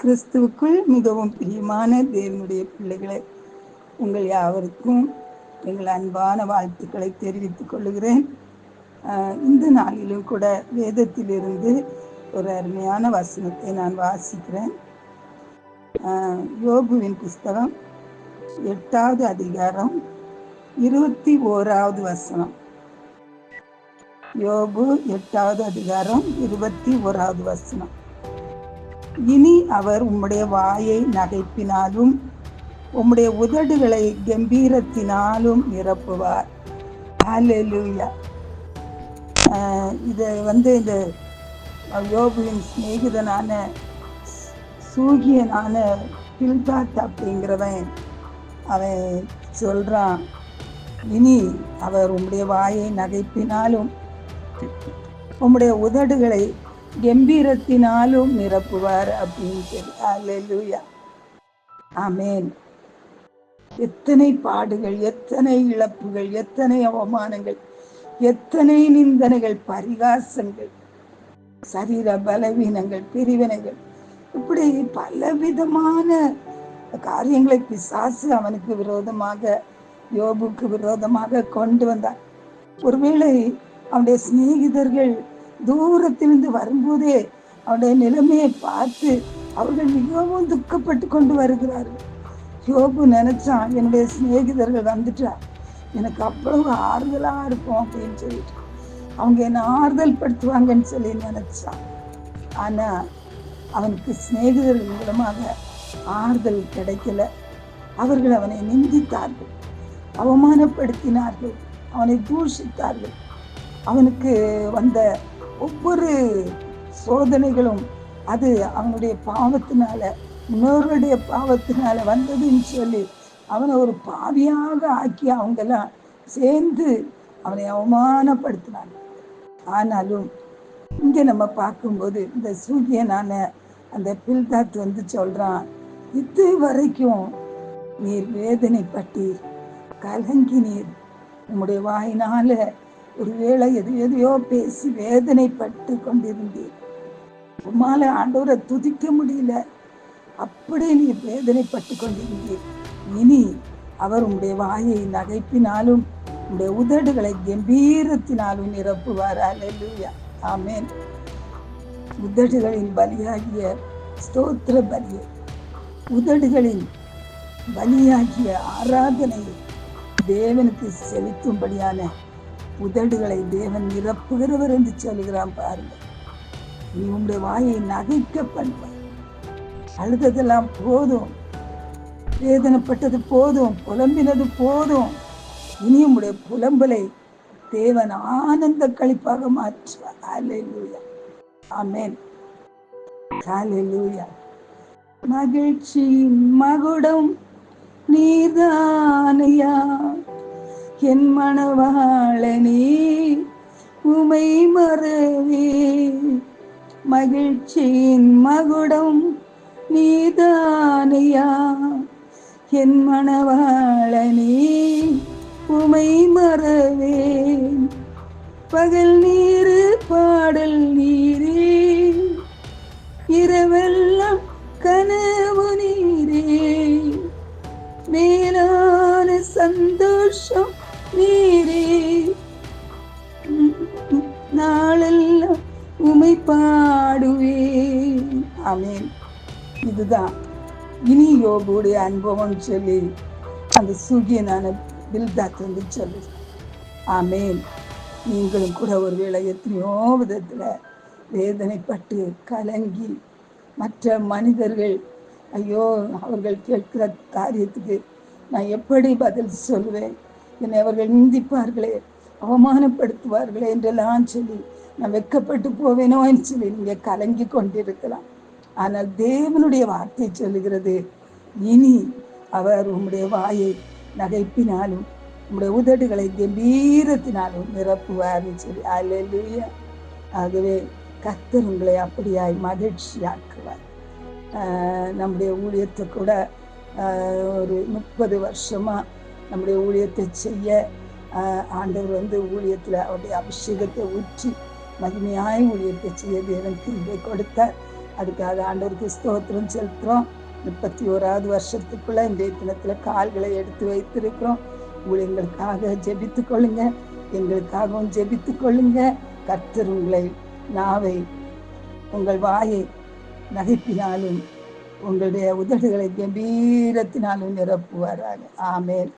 கிறிஸ்துவுக்குள் மிகவும் பிரியமான தேவனுடைய பிள்ளைகளை உங்கள் யாவருக்கும் எங்கள் அன்பான வாழ்த்துக்களை தெரிவித்துக் கொள்கிறேன். இந்த நாளிலும் கூட வேதத்திலிருந்து ஒரு அருமையான வசனத்தை நான் வாசிக்கிறேன். யோபுவின் புஸ்தகம் எட்டாவது அதிகாரம் இருபத்தி ஓராவது வசனம். யோபு எட்டாவது அதிகாரம் இருபத்தி ஓராவது வசனம். இனி அவர் உம்முடைய வாயை நகைப்பினாலும் உம்முடைய உதடுகளை கம்பீரத்தினாலும் நிரப்புவார். ஹalleluya இதை வந்து இந்த யோபுவின் சிநேகிதனான சூகியனான பில்தாத் அப்படிங்கிறவன் அவன் சொல்றான் இனி அவர் உம்முடைய வாயை நகைப்பினாலும் உம்முடைய உதடுகளை கம்பீரத்தினாலும் நிரப்புவார் அப்படின்னு சொல்லி. அல்லேலூயா ஆமேன் எத்தனை பாடுகள் எத்தனை இழப்புகள் எத்தனை அவமானங்கள் எத்தனை நிந்தனைகள் பரிகாசங்கள் சரீர பலவீனங்கள் பிரிவினைகள். இப்படி பலவிதமான காரியங்களை பிசாசு அவனுக்கு விரோதமாக யோபுக்கு விரோதமாக கொண்டு வந்தான். ஒருவேளை அவனுடைய சிநேகிதர்கள் தூரத்திலிருந்து வரும்போதே அவனுடைய நிலைமையை பார்த்து அவர்கள் மிகவும் துக்கப்பட்டு கொண்டு வருகிறார்கள். யோபு நினைச்சான் என்னுடைய சிநேகிதர்கள் வந்துட்டா எனக்கு அவ்வளவு ஆறுதலாக இருக்கும் அப்படின்னு சொல்லிட்டு. அவங்க என்ன ஆறுதல் படுத்துவாங்கன்னு சொல்லி நினைச்சான் ஆனா அவனுக்கு சிநேகிதர்கள் மூலமாக ஆறுதல் கிடைக்கல. அவர்கள் அவனை நிந்தித்தார்கள் அவமானப்படுத்தினார்கள் அவனை தூஷித்தார்கள். அவனுக்கு வந்த ஒவ்வொரு சோதனைகளும் அது அவனுடைய பாவத்தினால இன்னொருடைய பாவத்தினால வந்ததுன்னு சொல்லி அவனை ஒரு பாவியாக ஆக்கி அவங்கெல்லாம் சேர்ந்து அவனை அவமானப்படுத்தினாங்க. ஆனாலும் இங்கே நம்ம பார்க்கும்போது இந்த சூரியனான அந்த பில்தாத் வந்து சொல்கிறான் இது வரைக்கும் நீர் வேதனைப்பட்டீர் கலங்கினீர். உங்களுடைய வாயினால ஒருவேளை எது எதையோ பேசி வேதனைப்பட்டு கொண்டிருந்தீர் உமால ஆண்டவரை துதிக்க முடியல. அப்படி நீ வேதனைப்பட்டு கொண்டிருந்தீர். இனி அவர் உங்களுடைய வாயை நகைப்பினாலும் உங்களுடைய உதடுகளை கம்பீரத்தினாலும் நிரப்புவார். அல்லேலூயா ஆமேன். உதடுகளின் பலியாகிய ஸ்தோத்திர பலியை உதடுகளின் பலியாகிய ஆராதனையை தேவனுக்கு செலுத்தும்படியான உதடுகளை தேவன் நிரப்புகிறவர் என்று சொல்கிறான் பாருங்க. நீ உங்களுடைய வாயை நகைக்க பண்ணுவார் அழுததெல்லாம் போதும். வேதனைப்பட்டது போதும். புலம்பினது போதும். இனி உங்களுடைய புலம்பலை தேவன் ஆனந்த கழிப்பாக மாற்றுவார். ஹalleluya ஆமென் லூயா மகிழ்ச்சி மகுடம் நீதானையா என் மணவாளனே உமை மறவே. மகிழ்ச்சியின் மகுடம் நீதானையா? என் மணவாளனே உமை மறவேன் பகல் நீரு பாடல் நீரே. இரவெல்லாம் கனவு நீரே. மேலான சந்தோஷம் நீரே. நாளெல்லாம் உமை பாடுவேன். ஆமேன். இதுதான். இனி யோகுடைய அனுபவம் சொல்லி அந்த சூகியனான பில்தாத் வந்து சொல்லு ஆமேன். நீங்களும் கூட ஒருவேளை எத்தனையோ விதத்துல வேதனைப்பட்டு கலங்கி மற்ற மனிதர்கள் ஐயோ அவர்கள் கேட்கிற காரியத்துக்கு நான் எப்படி பதில் சொல்லுவேன் என்னை அவர்கள் நிந்திப்பார்களே அவமானப்படுத்துவார்களே என்றெல்லாம் சொல்லி நான் வெக்கப்பட்டு போவேனோ என்று சொல்லி நீங்க கலங்கி கொண்டிருக்கலாம். ஆனால் தேவனுடைய வார்த்தை சொல்லுகிறது இனி அவர் உம்முடைய வாயை நகைப்பினாலும் உம்முடைய உதடுகளை கம்பீரத்தினாலும் நிரப்புவார்னு சொல்லி அல்லேலூயா. ஆகவே கத்தர் உங்களை அப்படியாய் மகிழ்ச்சியாக்குவார். நம்முடைய ஊழியத்தை கூட ஒரு முப்பது வருஷமாக நம்முடைய ஊழியத்தை செய்ய ஆண்டவர் வந்து ஊழியத்தில் அவருடைய அபிஷேகத்தை ஊற்றி மகிமையாய் ஊழியத்தை செய்ய தேவன் கிருபை கொடுத்தார். அதுக்காக ஆண்டவருக்கு ஸ்தோத்திரம் செலுத்துகிறோம் முப்பத்தி ஓராவது வருஷத்துக்குள்ள இன்றைய தினத்துல கால்களை எடுத்து வைத்திருக்கிறோம். ஊழியங்களுக்காக ஜெபித்து கொள்ளுங்க. எங்களுக்காகவும் ஜெபித்து கொள்ளுங்க. கர்த்தர் உங்களை நாவை உங்கள் வாயை நகைப்பினாலும் உங்களுடைய உதடுகளை கம்பீரத்தினாலும் நிரப்புவாராங்க ஆமேன்.